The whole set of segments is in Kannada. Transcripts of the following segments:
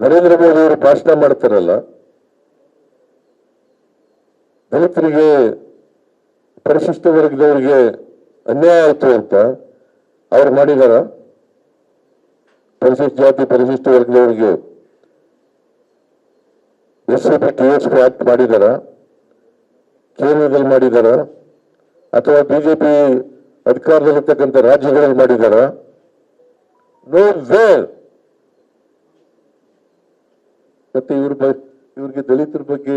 ನರೇಂದ್ರ ಮೋದಿ ಅವರು ಭಾಷಣ ಮಾಡ್ತಾರಲ್ಲ, ದಲಿತರಿಗೆ, ಪರಿಶಿಷ್ಟ ವರ್ಗದವರಿಗೆ ಅನ್ಯಾಯ ಆಯಿತು ಅಂತ ಅವ್ರು ಮಾಡಿದಾರ. ಪರಿಶಿಷ್ಟ ಜಾತಿ, ಪರಿಶಿಷ್ಟ ವರ್ಗದವರಿಗೆ S C P T S P act ಮಾಡಿದಾರ, ಕೇಂದ್ರದಲ್ಲಿ ಮಾಡಿದಾರ, ಅಥವಾ ಬಿಜೆಪಿ ಅಧಿಕಾರದಲ್ಲಿರ್ತಕ್ಕಂಥ ರಾಜ್ಯಗಳಲ್ಲಿ ಮಾಡಿದಾರ. ನೋ ವೇರ್ ಮತ್ತೆ ಇವ್ರ ಇವ್ರಿಗೆ ದಲಿತರ ಬಗ್ಗೆ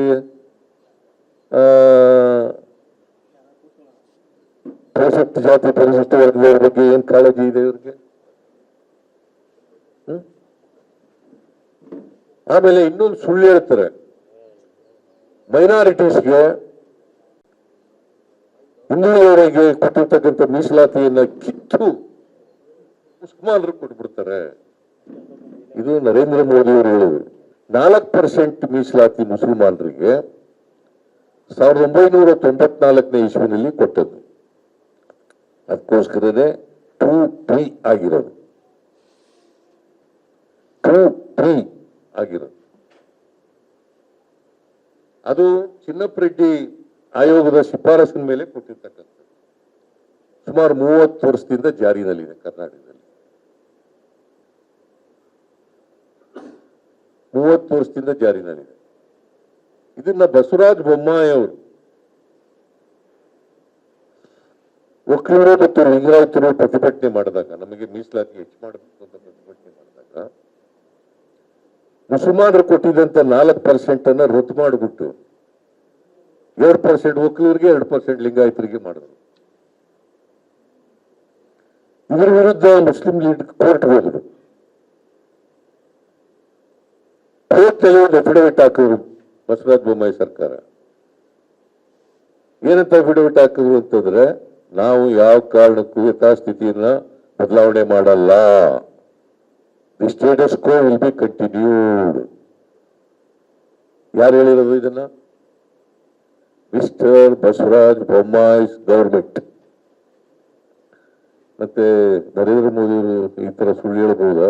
ಪರಿಶಿಷ್ಟ ಜಾತಿ ಪರಿಶಿಷ್ಟ ವರ್ಗದವರ ಬಗ್ಗೆ ಏನ್ ಕಾಳಜಿ ಇದೆ ಇವ್ರಿಗೆ? ಆಮೇಲೆ ಇನ್ನೊಂದು ಸುಳ್ಳು ಹೇಳ್ತಾರೆ. ಮೈನಾರಿಟೀಸ್ಗೆ ಹಿಂದುಳಿದವರಿಗೆ ಕೊಟ್ಟಿರ್ತಕ್ಕಂಥ ಮೀಸಲಾತಿಯನ್ನ ಕಿತ್ತು ಮುಸ್ಲ್ಮಾನರು ಕೊಟ್ಬಿಡ್ತಾರೆ. ಇದು ನರೇಂದ್ರ ಮೋದಿ ಅವರು ನಾಲ್ಕು ಪರ್ಸೆಂಟ್ ಮೀಸಲಾತಿ ಮುಸಲ್ಮಾನರಿಗೆ ಸಾವಿರದ ಒಂಬೈನೂರ ತೊಂಬತ್ನಾಲ್ಕನೇ ಇಸ್ವಿನಲ್ಲಿ ಕೊಟ್ಟದ್ದು. ಅದಕ್ಕೋಸ್ಕರನೇ ಟೂ ಟ್ರೀ ಆಗಿರೋದು. ಟೂ ಟ್ರೀ ಆಗಿರೋದು. ಅದು ಚಿನ್ನಪ್ಪರೆಡ್ಡಿ ಆಯೋಗದ ಶಿಫಾರಸಿನ ಮೇಲೆ ಕೊಟ್ಟಿರ್ತಕ್ಕಂಥದ್ದು. ಸುಮಾರು ಮೂವತ್ತು ವರ್ಷದಿಂದ ಜಾರಿನಲ್ಲಿದೆ ಕರ್ನಾಟಕದಲ್ಲಿ. ಮೂವತ್ತು ವರ್ಷದಿಂದ ಜಾರಿನಲ್ಲಿದೆ ಇದನ್ನ ಬಸವರಾಜ ಬೊಮ್ಮಾಯಿ ಅವರು ಒಕ್ಕಲಿಗರು ಮತ್ತು ಲಿಂಗಾಯತರು ಪ್ರತಿಭಟನೆ ಮಾಡಿದಾಗ, ನಮಗೆ ಮೀಸಲಾತಿ ಹೆಚ್ಚು ಮಾಡಬೇಕು ಅಂತ ಪ್ರತಿಭಟನೆ ಮಾಡಿದಾಗ, ಮುಸಲ್ಮಾನರು ಕೊಟ್ಟಿದ್ದಂತ ನಾಲ್ಕು ಪರ್ಸೆಂಟ್ ಅನ್ನ ರದ್ದು ಮಾಡಿಬಿಟ್ಟು ಎರಡು ಪರ್ಸೆಂಟ್ ಒಕ್ಕಲಿಗರಿಗೆ ಎರಡು ಪರ್ಸೆಂಟ್ ಲಿಂಗಾಯತರಿಗೆ ಮಾಡಿದ್ರು. ಇದರ ವಿರುದ್ಧ ಮುಸ್ಲಿಂ ಲೀಡ್ ಕೋರ್ಟ್ ಹೋದ್ರು. ಒಂದು ಅಫಿಡವಿಟ್ ಹಾಕಿದ್ರು ಬಸವರಾಜ ಬೊಮ್ಮಾಯಿ ಸರ್ಕಾರ. ಏನಂತ ಅಫಿಡವಿಟ್ ಹಾಕಿದ್ರು ಅಂತಂದ್ರೆ, ನಾವು ಯಾವ ಕಾರಣಕ್ಕೂ ಯಥಾಸ್ಥಿತಿಯನ್ನ ಬದಲಾವಣೆ ಮಾಡಲ್ಲ. The status quo will be continued ಯಾರು ಹೇಳಿರೋದು ಇದನ್ನ? ಮಿಸ್ಟರ್ ಬಸವರಾಜ್ ಬೊಮ್ಮಾಯಿ ಗವರ್ಮೆಂಟ್ ಮತ್ತೆ ನರೇಂದ್ರ ಮೋದಿ ಅವರು ಈ ತರ ಸುಳ್ಳು ಹೇಳ್ಬಹುದಾ